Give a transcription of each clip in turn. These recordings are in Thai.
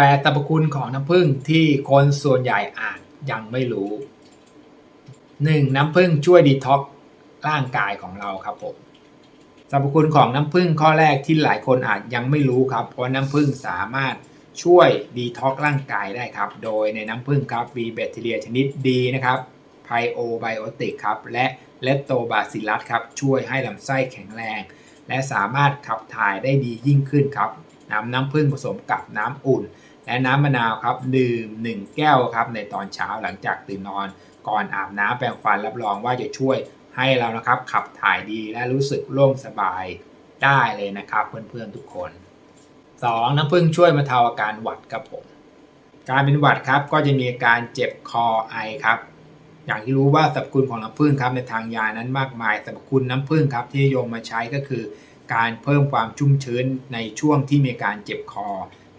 แปดสรรพคุณของน้ำผึ้งที่คนส่วนใหญ่อาจยังไม่รู้ 1. น้ำผึ้งช่วยดีท็อกซ์ร่างกายของเราครับผมสรรพคุณของน้ำผึ้งข้อแรกที่หลายคนอาจยังไม่รู้ครับเพราะน้ำผึ้งสามารถช่วยดีท็อกซ์ร่างกายได้ครับ โดยในน้ำผึ้งครับมีแบคทีเรียชนิดดีนะครับไพโอไบโอติกครับและเลปโตบาซิลัสครับช่วยให้ลำไส้แข็งแรง และสามารถขับถ่ายได้ดียิ่งขึ้นครับนำน้ำผึ้งผสมกับน้ำอุ่น และน้ำมะนาวครับดื่ม1 แก้วครับในตอนเช้าหลังจากตื่นนอน ก่อนอาบน้ำแปรงฟันรับรองว่าจะช่วยให้เรานะครับขับถ่ายดีและรู้สึกโล่งสบายได้เลยนะครับ เพื่อนๆทุกคน 2. น้ำผึ้งช่วยบรรเทาอาการหวัดครับผม การเป็นหวัดครับก็จะมีอาการเจ็บคอไอครับอย่างที่รู้ว่าสรรพคุณของน้ำผึ้งครับในทางยานั้นมากมายสรรพคุณน้ำผึ้งครับที่นิยมมาใช้ก็คือ การเพิ่มความชุ่มชื้นในช่วงที่มีการเจ็บคอ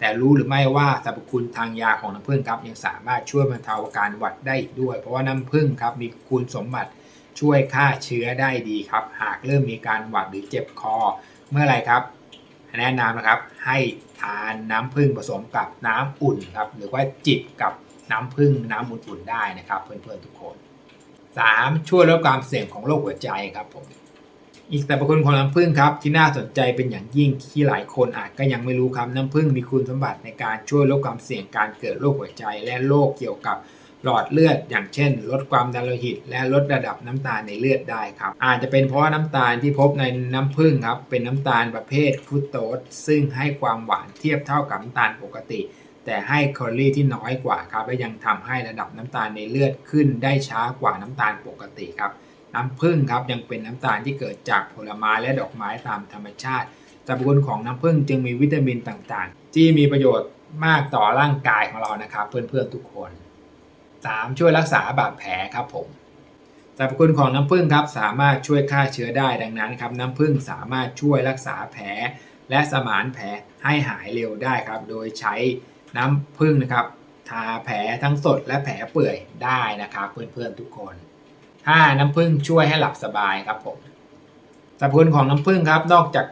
แต่รู้หรือไม่ว่าสรรพคุณทางยาของน้ำผึ้งครับยังสามารถช่วยบรรเทาอาการหวัดได้อีกด้วย เพราะว่าน้ำผึ้งครับมีคุณสมบัติช่วยฆ่าเชื้อได้ดีครับ หากเริ่มมีการหวัดหรือเจ็บคอ เมื่อไรครับแนะนำนะครับให้ทานน้ำผึ้งผสมกับน้ำอุ่นครับหรือว่าจิบกับน้ำผึ้งน้ำอุ่นๆได้นะครับ เพื่อนๆทุกคน 3. ช่วยลดความเสี่ยงของโรคหัวใจครับผม อีกสรรพคุณของน้ำผึ้งครับที่น่าสนใจเป็นอย่างยิ่งที่หลายคนอาจก็ยังไม่รู้ครับน้ำผึ้งมีคุณสมบัติในการช่วยลดความเสี่ยงการเกิดโรคหัวใจ และโรคเกี่ยวกับหลอดเลือด อย่างเช่น ลดความดันโลหิต และลดระดับน้ำตาลในเลือดได้ครับ อาจจะเป็นเพราะน้ำตาลที่พบในน้ำผึ้งครับเป็นน้ำตาลประเภทฟรุตโตสซึ่งให้ความหวานเทียบเท่ากับน้ำตาลปกติ แต่ให้แคลอรี่ที่น้อยกว่าครับและยังทำให้ระดับน้ำตาลในเลือดขึ้นได้ช้ากว่าน้ำตาลปกติครับ น้ำผึ้งครับยังเป็นน้ำตาลที่เกิดจากผลไม้และดอกไม้ตามธรรมชาติสรรพคุณของน้ำผึ้งจึงมีวิตามินต่างๆ ที่มีประโยชน์มากต่อร่างกายของเรานะครับ เพื่อนๆทุกคน 3. ช่วยรักษาบาดแผลครับผมสรรพคุณของน้ำผึ้งครับสามารถช่วยฆ่าเชื้อได้ดังนั้นครับน้ำผึ้งสามารถช่วยรักษาแผล และสมานแผลให้หายเร็วได้ครับ โดยใช้น้ำผึ้งนะครับทาแผลทั้งสดและแผลเปื่อยได้นะครับ เพื่อนๆทุกคน 5. น้ำผึ้งช่วยให้หลับสบายครับผมสรรพคุณของน้ำผึ้งครับ นอกจาก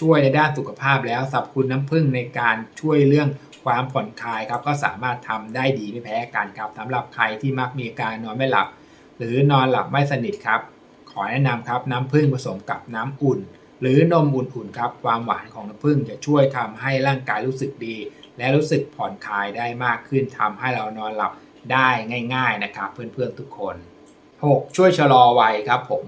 ช่วยในด้านสุขภาพแล้วสรรพคุณน้ำผึ้งในการช่วยเรื่องความผ่อนคลายครับ ก็สามารถทำได้ดีไม่แพ้กันครับสำหรับใครที่มักมีการนอนไม่หลับ หรือนอนหลับไม่สนิทครับ ขอแนะนำครับน้ำผึ้งผสมกับน้ำอุ่น หรือนมอุ่นๆครับความหวานของน้ำผึ้งจะช่วยทำให้ร่างกายรู้สึกดี และรู้สึกผ่อนคลายได้มากขึ้นทำให้เรานอนหลับได้ง่าย ๆนะครับ เพื่อนๆทุกคน 6. ช่วยชะลอวัยครับผม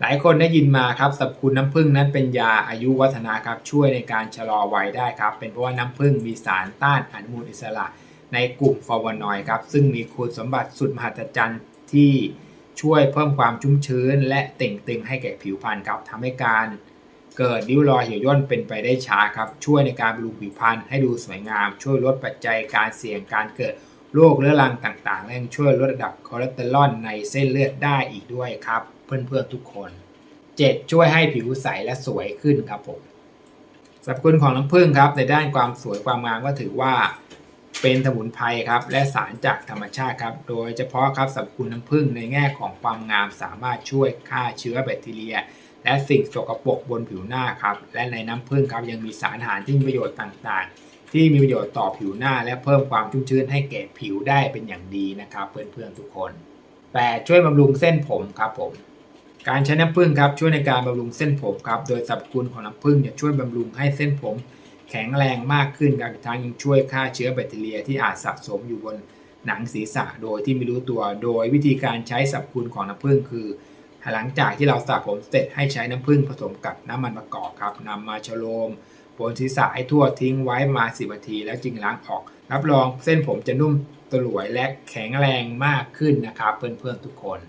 หลายคนได้ยินมาครับสรรพคุณน้ำผึ้งนั้นเป็นยาอายุวัฒนะครับช่วยในการชะลอวัยได้ครับ เป็นเพราะว่าน้ำผึ้งมีสารต้านอนุมูลอิสระในกลุ่มฟลาวานอยด์ครับซึ่งมีคุณสมบัติสุดมหัศจรรย์ที่ช่วยเพิ่มความชุ่มชื้น และเต่งตึงให้แก่ผิวพรรณครับทำให้การเกิดริ้วรอยเหี่ยวย่นเป็นไปได้ช้าครับช่วยในการบำรุงผิวพรรณให้ดูสวยงาม ช่วยลดปัจจัยการเสี่ยงการเกิด โรคเรื้อรังต่างๆและยังช่วยลดระดับคอเลสเตอรอลในเส้นเลือดได้อีกด้วยครับ เพื่อนๆทุกคน 7. ช่วยให้ผิวใสและสวยขึ้นครับผมสรรพคุณของน้ำผึ้งครับ ในด้านความสวยความงามก็ถือว่าเป็นสมุนไพรครับ และสารจากธรรมชาติครับ โดยเฉพาะครับสรรพคุณน้ำผึ้งในแง่ของความงามสามารถช่วยฆ่าเชื้อแบคทีเรีย และสิ่งสกปรกบนผิวหน้าครับ และในน้ำผึ้งครับยังมีสารอาหารที่มีประโยชน์ต่างๆ ที่มีประโยชน์ต่อผิวหน้า และเพิ่มความชุ่มชื้นให้แก่ผิวได้เป็นอย่างดีนะครับเพื่อนๆทุกคน 8. ช่วยบำรุงเส้นผมครับผม การใช้น้ำผึ้งครับช่วยในการบำรุงเส้นผมครับโดยสรรพคุณของน้ำผึ้งจะช่วยบำรุงให้เส้นผม แข็งแรงมากขึ้นครับอีกทั้งยังช่วยฆ่าเชื้อแบคทีเรียที่อาจสะสมอยู่บนหนังศีรษะโดยที่ไม่รู้ตัว โดยวิธีการใช้สรรพคุณของน้ำผึ้งคือหลังจากที่เราสระผมเสร็จให้ใช้น้ำผึ้งผสมกับน้ำมันมะกอกครับนำมาชโลม บนศีรษะให้ทั่วทิ้งไว้มาสิบนาทีแล้วจึงล้างออก รับรองเส้นผมจะนุ่มตลวยและแข็งแรงมากขึ้นนะครับ เพื่อนๆทุกคน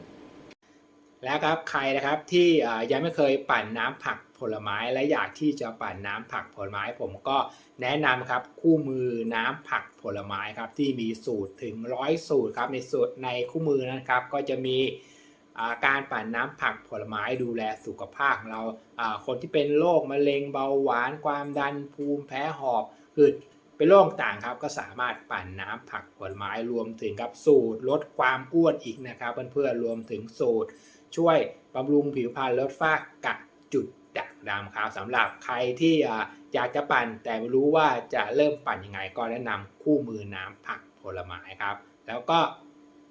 แล้วครับใครนะครับที่ยังไม่เคยปั่นน้ำผักผลไม้และอยากที่จะปั่นน้ำผักผลไม้ ผมก็แนะนำครับคู่มือน้ำผักผลไม้ครับที่มีสูตรถึงร้อยสูตรครับในสูตรในคู่มือนะครับก็จะมี การปั่นน้ำผักผลไม้ดูแลสุขภาพของเราคนที่เป็นโรคมะเร็งเบาหวานความดันภูมิแพ้หอบหืดเป็นโรคต่างครับก็สามารถปั่นน้ำผักผลไม้รวมถึงกับสูตรลดความอ้วนอีกนะครับเพื่อนๆรวมถึงสูตร ช่วยบำรุงผิวพรรณลดฝ้ากระจุดด่างดำครับสำหรับใครที่อยากจะปั่นแต่ไม่รู้ว่าจะเริ่มปั่นยังไงก็แนะนำคู่มือน้ำผักผลไม้ครับ แล้วก็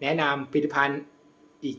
แนะนำผลิตภัณฑ์อีก